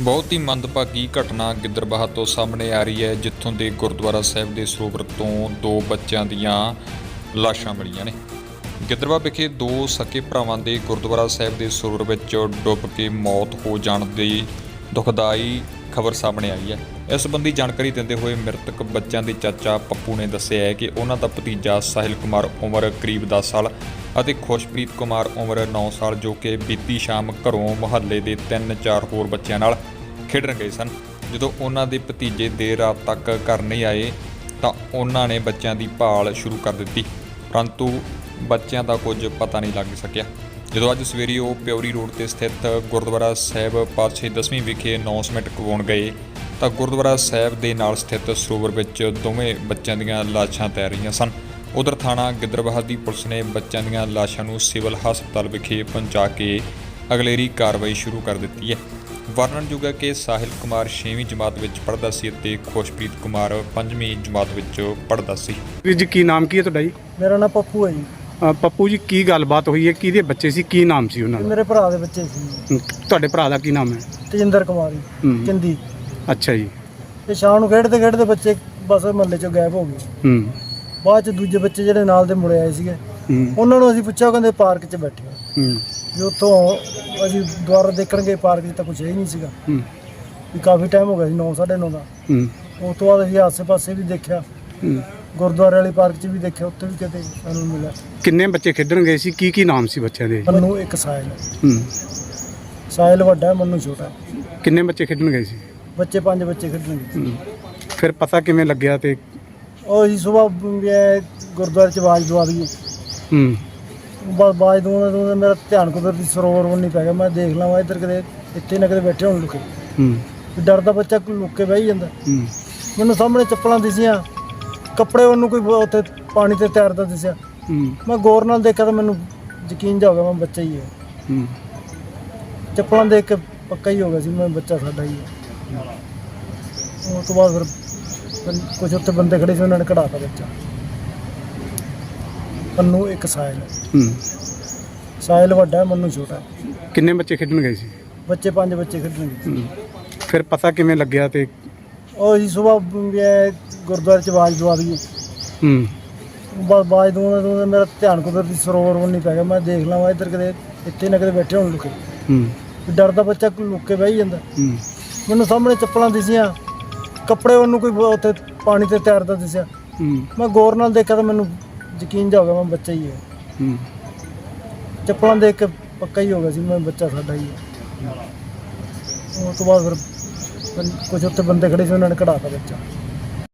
ਬਹੁਤ ਹੀ ਮੰਦਭਾਗੀ ਘਟਨਾ ਗਿੱਦਰਬਾਹਾ ਤੋਂ ਸਾਹਮਣੇ ਆ ਰਹੀ ਹੈ, ਜਿੱਥੋਂ ਦੇ ਗੁਰਦੁਆਰਾ ਸਾਹਿਬ ਦੇ ਸਰੋਵਰ ਤੋਂ ਦੋ ਬੱਚਿਆਂ ਦੀਆਂ ਲਾਸ਼ਾਂ ਮਿਲੀਆਂ ਨੇ। ਗਿੱਦਰਬਾਹਾ ਵਿਖੇ ਦੋ ਸਕੇ ਭਰਾਵਾਂ ਦੇ ਗੁਰਦੁਆਰਾ ਸਾਹਿਬ ਦੇ ਸਰੋਵਰ ਵਿੱਚ ਡੁੱਬ ਕੇ ਮੌਤ ਹੋ ਜਾਣ ਦੀ ਦੁਖਦਾਈ ਖਬਰ ਸਾਹਮਣੇ ਆਈ ਹੈ। ਇਸ ਸੰਬੰਧੀ ਜਾਣਕਾਰੀ ਦਿੰਦੇ ਹੋਏ ਮ੍ਰਿਤਕ ਬੱਚਿਆਂ ਦੇ ਚਾਚਾ ਪੱਪੂ ਨੇ ਦੱਸਿਆ ਹੈ ਕਿ ਉਹਨਾਂ ਦਾ ਭਤੀਜਾ ਸਾਹਿਲ ਕੁਮਾਰ ਉਮਰ ਕਰੀਬ 10 ਸਾਲ ਅਤੇ ਖੁਸ਼ਪ੍ਰੀਤ ਕੁਮਾਰ ਉਮਰ 9 ਸਾਲ ਜੋ ਕਿ ਬੀਤੀ ਸ਼ਾਮ ਘਰੋਂ ਮੁਹੱਲੇ ਦੇ 3-4 ਹੋਰ ਬੱਚਿਆਂ ਨਾਲ ਖੇਡਣ ਗਏ ਸਨ। ਜਦੋਂ ਉਹਨਾਂ ਦੇ ਭਤੀਜੇ ਦੇਰ ਰਾਤ ਤੱਕ ਘਰ ਨਹੀਂ ਆਏ ਤਾਂ ਉਹਨਾਂ ਨੇ ਬੱਚਿਆਂ ਦੀ ਭਾਲ ਸ਼ੁਰੂ ਕਰ ਦਿੱਤੀ। ਪਰੰਤੂ ਬੱਚਿਆਂ ਦਾ ਕੁਝ ਪਤਾ ਨਹੀਂ ਲੱਗ ਸਕਿਆ। ਜਦੋਂ ਅੱਜ ਸਵੇਰੇ ਉਹ ਪਿਉਰੀ ਰੋਡ ਤੇ ਸਥਿਤ ਗੁਰਦੁਆਰਾ ਸਾਹਿਬ ਪਾਤਸ਼ਾਹੀ ਦਸਵੀਂ ਵਿਖੇ ਅਨਾਉਂਸਮੈਂਟ ਕਰਵਾਉਣ ਗਏ ਤਾਂ ਗੁਰਦੁਆਰਾ ਸਾਹਿਬ ਦੇ ਨਾਲ ਸਥਿਤ ਸਰੋਵਰ ਵਿੱਚ ਦੋਵੇਂ ਬੱਚਿਆਂ ਦੀਆਂ ਲਾਸ਼ਾਂ ਤੈਰ ਰਹੀਆਂ ਸਨ। ਉਧਰ ਥਾਣਾ ਗਿੱਦਰਬਾਹਾ ਦੀ ਪੁਲਿਸ ਨੇ ਬੱਚਿਆਂ ਦੀਆਂ ਲਾਸ਼ਾਂ ਨੂੰ ਸਿਵਲ ਹਸਪਤਾਲ ਵਿਖੇ ਪਹੁੰਚਾ ਕੇ ਅਗਲੇਰੀ ਕਾਰਵਾਈ ਸ਼ੁਰੂ ਕਰ ਦਿੱਤੀ ਹੈ। ਵਰਣਨਯੋਗ ਹੈ ਕਿ ਸਾਹਿਲ ਕੁਮਾਰ 6ਵੀਂ ਜਮਾਤ ਵਿੱਚ ਪੜ੍ਹਦਾ ਸੀ ਅਤੇ ਖੁਸ਼ਪ੍ਰੀਤ ਕੁਮਾਰ 5ਵੀਂ ਜਮਾਤ ਵਿੱਚ ਪੜ੍ਹਦਾ ਸੀ। ਜੀ ਕੀ ਨਾਮ ਕੀ ਹੈ ਤੁਹਾਡਾ ਜੀ? ਮੇਰਾ ਨਾਮ ਪੱਪੂ ਹੈ ਜੀ। ਅ, ਪੱਪੂ ਜੀ ਕੀ ਗੱਲਬਾਤ ਹੋਈ ਹੈ? ਕਿਹਦੇ ਬੱਚੇ ਸੀ? ਕੀ ਨਾਮ ਸੀ ਉਹਨਾਂ ਇਹ ਦਾ ਮੇਰੇ ਭਰਾ ਦੇ ਬੱਚੇ ਸੀ। ਹਮ, ਤੁਹਾਡੇ ਭਰਾ ਦਾ ਕੀ ਨਾਮ ਹੈ? ਤੇਜਿੰਦਰ ਕੁਮਾਰੀ ਹੂੰ। ਚੰਦੀ। ਅੱਛਾ ਜੀ। ਤੇ ਸ਼ਾਮ ਨੂੰ ਖੇਡਦੇ ਖੇਡਦੇ ਬੱਚੇ ਬਸ ਮਹੱਲੇ ਚੋਂ ਗਾਇਬ ਹੋ ਗਏ। ਹੂੰ। ਬਾਅਦ ਚ ਦੂਜੇ ਬੱਚੇ ਜਿਹੜੇ ਨਾਲ ਦੇ ਮੁੜੇ ਆਏ ਸੀਗੇ ਹੂੰ। ਉਹਨਾਂ ਨੂੰ ਅਸੀਂ ਪੁੱਛਿਆ ਉਹ ਕਹਿੰਦੇ ਪਾਰਕ 'ਚ ਬੈਠੇ ਆ। ਹੂੰ। ਵੀ ਉੱਥੋਂ ਅਸੀਂ ਦੁਆਰਾ ਦੇਖਣ ਗਏ ਪਾਰਕ 'ਚ ਤਾਂ ਕੁਝ ਹੈ ਹੀ ਨਹੀਂ ਸੀਗਾ। ਹੂੰ। ਵੀ ਕਾਫੀ ਟਾਈਮ ਹੋ ਗਿਆ ਸੀ 9 9:30 ਦਾ। ਹੂੰ। ਉਸ ਤੋਂ ਬਾਅਦ ਅਸੀਂ ਆਸੇ-ਪਾਸੇ ਵੀ ਦੇਖਿਆ। ਹੂੰ। ਗੁਰਦੁਆਰੇ ਵਾਲੀ ਪਾਰਕ 'ਚ ਵੀ ਦੇਖਿਆ ਉੱਥੇ ਵੀ ਕਿਤੇ ਸਾਨੂੰ ਮਿਲਿਆ। ਕਿੰਨੇ ਬੱਚੇ ਖੇਡਣ ਗਏ ਸੀ? ਕੀ ਕੀ ਨਾਮ ਸੀ ਬੱਚਿਆਂ ਦੇ? ਮੰਨੂ ਇੱਕ ਸਾਹਿਲ ਹੂੰ। ਸਾਹਿਲ ਵੱਡਾ ਹੈ ਮੰਨੂ ਛੋਟਾ। ਹੈ। ਕਿੰਨੇ ਬੱਚੇ ਖੇਡਣ ਗਏ ਸੀ? ਬੱਚੇ ਪੰਜ ਬੱਚੇ ਖੇਡਣਗੇ ਹੂੰ। ਫਿਰ ਪਤਾ ਕਿਵੇਂ ਲੱਗਿਆ ਤੇ ਉਹ ਜੀ ਸਵੇਰ ਗੁਰਦੁਆਰੇ ਚ ਆਵਾਜ਼ ਦਵਾ ਦਈਏ। ਹੂੰ। ਬਸ ਆਵਾਜ਼ ਦਵਾਉਂਦਾ ਦਵਾਉਂਦਾ ਮੇਰਾ ਧਿਆਨ ਕੁਦਰਤੀ ਸਰੋਵਰ ਵੱਲ ਨਹੀਂ ਪੈ ਗਿਆ। ਮੈਂ ਦੇਖ ਲਵਾਂ ਇੱਧਰ ਕਿਤੇ ਇੱਥੇ ਨਾ ਕਿਤੇ ਬੈਠੇ ਹੋਣ ਲੁਕੇ। ਹੂੰ। ਡਰਦਾ ਬੱਚਾ ਲੁੱਕ ਕੇ ਬਹਿ ਹੀ ਜਾਂਦਾ। ਹੂੰ। ਮੈਨੂੰ ਸਾਹਮਣੇ ਚੱਪਲਾਂ ਦਿਸੀਆਂ। ਕੱਪੜੇ ਉਹਨੂੰ ਕੋਈ ਉੱਥੇ ਪਾਣੀ ਤੇ ਤੈਰਦਾ ਦਿਸਿਆ। ਹੂੰ। ਮੈਂ ਗੌਰ ਨਾਲ ਦੇਖਿਆ ਤਾਂ ਮੈਨੂੰ ਯਕੀਨ ਜਾ ਹੋ ਗਿਆ ਮੈਂ ਬੱਚਾ ਹੀ ਹੈ। ਹੂੰ। ਚੱਪਲਾਂ ਦੇਖ ਕੇ ਪੱਕਾ ਹੀ ਹੋ ਗਿਆ ਸੀ ਮੈਂ ਬੱਚਾ ਸਾਡਾ ਹੀ ਹੈ। ਉਸ ਤੋਂ ਬਾਅਦ ਫਿਰ ਕੁਝ ਉੱਥੇ ਬੰਦੇ ਖੜੇ ਸੀ ਉਹਨਾਂ ਨੇ ਕਢਾਤਾ ਬੱਚਾ। ਮੰਨੂ ਇੱਕ ਸਾਇਲ। ਹੂੰ। ਸਾਇਲ ਵੱਡਾ ਹੈ ਮੰਨੂ ਛੋਟਾ। ਹੈ ਕਿੰਨੇ ਬੱਚੇ ਖੇਡਣ ਗਏ ਸੀ? ਬੱਚੇ ਪੰਜ ਬੱਚੇ ਖੇਡਣਗੇ ਹੂੰ। ਫਿਰ ਪਤਾ ਕਿਵੇਂ ਲੱਗਿਆ ਤੇ ਉਹ ਜੀ ਸਵੇਰ ਗੁਰਦੁਆਰੇ ਚ ਆਵਾਜ਼ ਦਵਾ ਦਈਏ। ਹੂੰ। ਬਸ ਆਵਾਜ਼ ਦਵਾਉਂਦਾ ਦਵਾਉਂਦਾ ਮੇਰਾ ਧਿਆਨ ਕੁਦਰਤੀ ਸਰੋਵਰ ਵੱਲ ਨਹੀਂ ਪੈ ਗਿਆ। ਮੈਂ ਦੇਖ ਲਵਾਂ ਇੱਧਰ ਕਿਤੇ ਇੱਥੇ ਨਾ ਕਿਤੇ ਬੈਠੇ ਹੋਣ ਲੁਕੇ। ਹੂੰ। ਡਰਦਾ ਬੱਚਾ ਲੁੱਕ ਕੇ ਬਹਿ ਜਾਂਦਾ। ਹੂੰ। ਮੈਨੂੰ ਸਾਹਮਣੇ ਚੱਪਲਾਂ ਦਿਸੀਆਂ। ਕੱਪੜੇ ਉਹਨੂੰ ਕੋਈ ਉੱਥੇ ਪਾਣੀ ਤੇ ਤੈਰਦਾ ਦਿਸਿਆ। ਹੂੰ। ਮੈਂ ਗੌਰ ਨਾਲ ਦੇਖਿਆ ਤਾਂ ਮੈਨੂੰ ਯਕੀਨ ਜਾ ਹੋ ਗਿਆ ਮੈਂ ਬੱਚਾ ਹੀ ਹੈ। ਹੂੰ। ਚੱਪਲਾਂ ਦੇਖ ਕੇ ਪੱਕਾ ਹੀ ਹੋ ਗਿਆ ਸੀ ਮੈਂ ਬੱਚਾ ਸਾਡਾ ਹੀ ਹੈ। ਉਸ ਤੋਂ ਬਾਅਦ ਫਿਰ ਕੁਝ ਉੱਥੇ ਬੰਦੇ ਖੜੇ ਸੀ ਉਹਨਾਂ ਨੇ ਕਢਾਤਾ ਬੱਚਾ